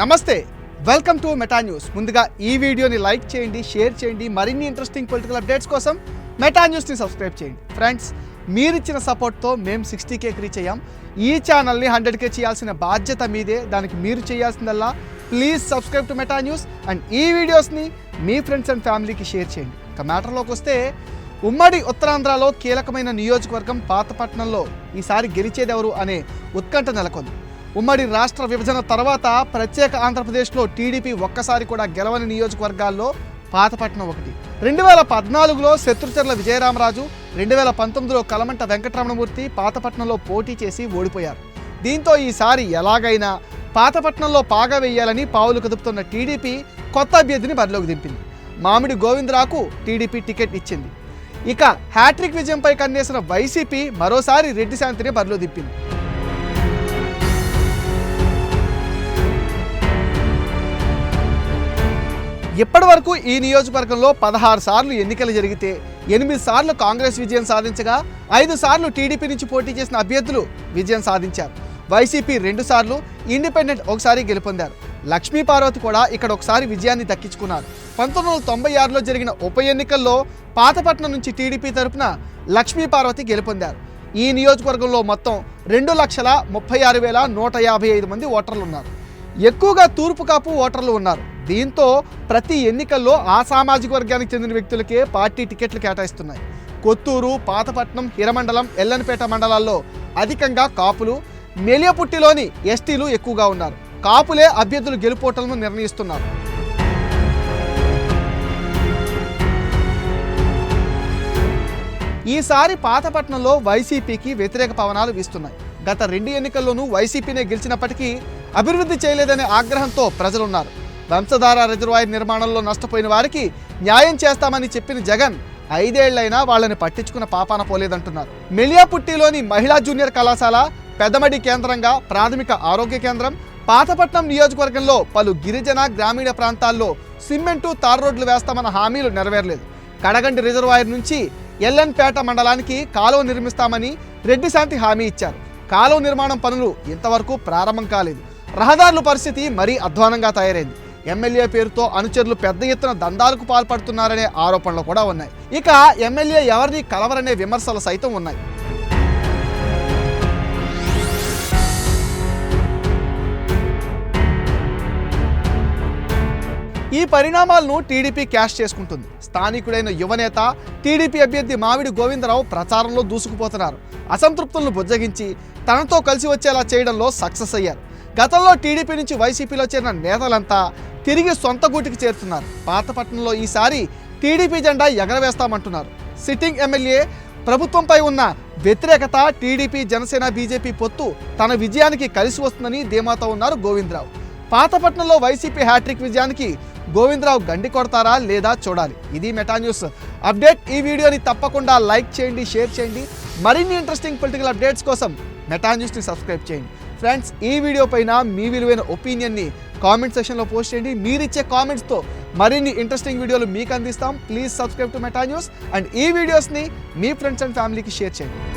నమస్తే welcome to Meta news. ముందుగా ఈ వీడియోని లైక్ చేయండి షేర్ చేయండి మరిన్ని ఇంట్రెస్టింగ్ పొలిటికల్ అప్డేట్స్ కోసం మెటా న్యూస్ని సబ్స్క్రైబ్ చేయండి. ఫ్రెండ్స్ మీరిచ్చిన సపోర్ట్తో మేము సిక్స్టీ కేకి రీచ్ అయ్యాం. ఈ ఛానల్ని హండ్రెడ్ కే చేయాల్సిన బాధ్యత మీదే. దానికి మీరు చేయాల్సిందల్లా please subscribe to Meta News and ఈ వీడియోస్ని మీ ఫ్రెండ్స్ అండ్ ఫ్యామిలీకి షేర్ చేయండి. ఇక మ్యాటర్లోకి వస్తే ఉమ్మడి ఉత్తరాంధ్రలో కీలకమైన నియోజకవర్గం పాతపట్నంలో ఈసారి గెలిచేదెవరు అనే ఉత్కంఠ నెలకొంది. ఉమ్మడి రాష్ట్ర విభజన తర్వాత ప్రత్యేక ఆంధ్రప్రదేశ్లో టీడీపీ ఒక్కసారి కూడా గెలవని నియోజకవర్గాల్లో పాతపట్నం ఒకటి. రెండు వేల పద్నాలుగులో శత్రుచర్ల విజయరామరాజు రెండు వేల పంతొమ్మిదిలో కలమంట వెంకటరమణమూర్తి పాతపట్నంలో పోటీ చేసి ఓడిపోయారు. దీంతో ఈసారి ఎలాగైనా పాతపట్నంలో పాగా వేయాలని పావులు కదుపుతున్న టీడీపీ కొత్త అభ్యర్థిని బరిలోకి దింపింది. మామిడి గోవిందరాకు టీడీపీ టికెట్ ఇచ్చింది. ఇక హ్యాట్రిక్ విజయంపై కన్నేసిన వైసీపీ మరోసారి రెడ్డి శాంతిని బరిలో దింపింది. ఇప్పటి వరకు ఈ నియోజకవర్గంలో పదహారు సార్లు ఎన్నికలు జరిగితే ఎనిమిది సార్లు కాంగ్రెస్ విజయం సాధించగా ఐదు సార్లు టీడీపీ నుంచి పోటీ చేసిన అభ్యర్థులు విజయం సాధించారు. వైసీపీ రెండు సార్లు ఇండిపెండెంట్ ఒకసారి గెలుపొందారు. లక్ష్మీ పార్వతి కూడా ఇక్కడ ఒకసారి విజయాన్ని దక్కించుకున్నారు. పంతొమ్మిది వందల తొంభై ఆరులో జరిగిన ఉప ఎన్నికల్లో పాతపట్నం నుంచి టీడీపీ తరపున లక్ష్మీ పార్వతి గెలుపొందారు. ఈ నియోజకవర్గంలో మొత్తం రెండు లక్షల ముప్పై ఆరు వేల నూట యాభై ఐదు మంది ఓటర్లు ఉన్నారు. ఎక్కువగా తూర్పు కాపు ఓటర్లు ఉన్నారు. దీంతో ప్రతి ఎన్నికల్లో ఆ సామాజిక వర్గానికి చెందిన వ్యక్తులకే పార్టీ టికెట్లు కేటాయిస్తున్నాయి. కొత్తూరు పాతపట్నం హిరమండలం ఎల్లనపేట మండలాల్లో అధికంగా కాపులు మెలియపుట్టిలోని ఎస్టీలు ఎక్కువగా ఉన్నారు. కాపులే అభ్యర్థులు గెలుపోటలను నిర్ణయిస్తున్నారు. ఈసారి పాతపట్నంలో వైసీపీకి వ్యతిరేక పవనాలు వీస్తున్నాయి. గత రెండు ఎన్నికల్లోనూ వైసీపీనే గెలిచినప్పటికీ అభివృద్ధి చేయలేదనే ఆగ్రహంతో ప్రజలున్నారు. వంశధార రిజర్వాయర్ నిర్మాణంలో నష్టపోయిన వారికి న్యాయం చేస్తామని చెప్పిన జగన్ ఐదేళ్ళైనా వాళ్ళని పట్టించుకున్న పాపాన పోలేదంటున్నారు. మెలియాపుట్టిలోని మహిళా జూనియర్ కళాశాల పెదమడి కేంద్రంగా ప్రాథమిక ఆరోగ్య కేంద్రం పాతపట్నం నియోజకవర్గంలో పలు గిరిజన గ్రామీణ ప్రాంతాల్లో సిమెంటు తార్ రోడ్లు వేస్తామన్న హామీలు నెరవేరలేదు. కడగండి రిజర్వాయర్ నుంచి ఎల్ఎన్పేట మండలానికి కాలువ నిర్మిస్తామని రెడ్డి శాంతి హామీ ఇచ్చారు. కాలువ నిర్మాణం పనులు ఇంతవరకు ప్రారంభం కాలేదు. రహదారుల పరిస్థితి మరీ అధ్వానంగా తయారైంది. ఎమ్మెల్యే పేరుతో అనుచరులు పెద్ద ఎత్తున దందాలకు పాల్పడుతున్నారనే ఆరోపణలు కూడా ఉన్నాయి. ఇక ఎమ్మెల్యే ఎవరిని కలవరనే విమర్శలు సైతం ఉన్నాయి. ఈ పరిణామాలను టీడీపీ క్యాష్ చేసుకుంటుంది. స్థానికుడైన యువనేత టీడీపీ అభ్యర్థి మావిడి గోవిందరావు ప్రచారంలో దూసుకుపోతున్నారు. అసంతృప్తులను బుజ్జగించి తనతో కలిసి వచ్చేలా చేయడంలో సక్సెస్ అయ్యారు. గతంలో టీడీపీ నుంచి వైసీపీలో చేరిన నేతలంతా తిరిగి సొంత గూటికి చేరుతున్నారు. పాతపట్నంలో ఈసారి టీడీపీ జెండా ఎగరవేస్తామంటున్నారు. సిట్టింగ్ ఎమ్మెల్యే ప్రభుత్వంపై ఉన్న వ్యతిరేకత టీడీపీ జనసేన బీజేపీ పొత్తు తన విజయానికి కలిసి వస్తుందని ధీమాతో ఉన్నారు గోవిందరావు. పాతపట్నంలో వైసీపీ హ్యాట్రిక్ విజయానికి గోవిందరావు గండి కొడతారా లేదా చూడాలి. ఇది మెటా న్యూస్. అప్డేట్ ఈ వీడియోని తప్పకుండా లైక్ చేయండి షేర్ చేయండి. మరిన్ని ఇంట్రెస్టింగ్ పొలిటికల్ అప్డేట్స్ కోసం మెటా న్యూస్ని సబ్స్క్రైబ్ చేయండి. ఫ్రెండ్స్ ఈ వీడియో పైన మీ విలువైన ఒపీనియన్ని కామెంట్ సెక్షన్లో పోస్ట్ చేయండి. మీరిచ్చే కామెంట్స్తో మరిన్ని ఇంట్రెస్టింగ్ వీడియోలు మీకు అందిస్తాం. Please subscribe to Meta News and ఈ వీడియోస్ని మీ ఫ్రెండ్స్ అండ్ ఫ్యామిలీకి షేర్ చేయండి.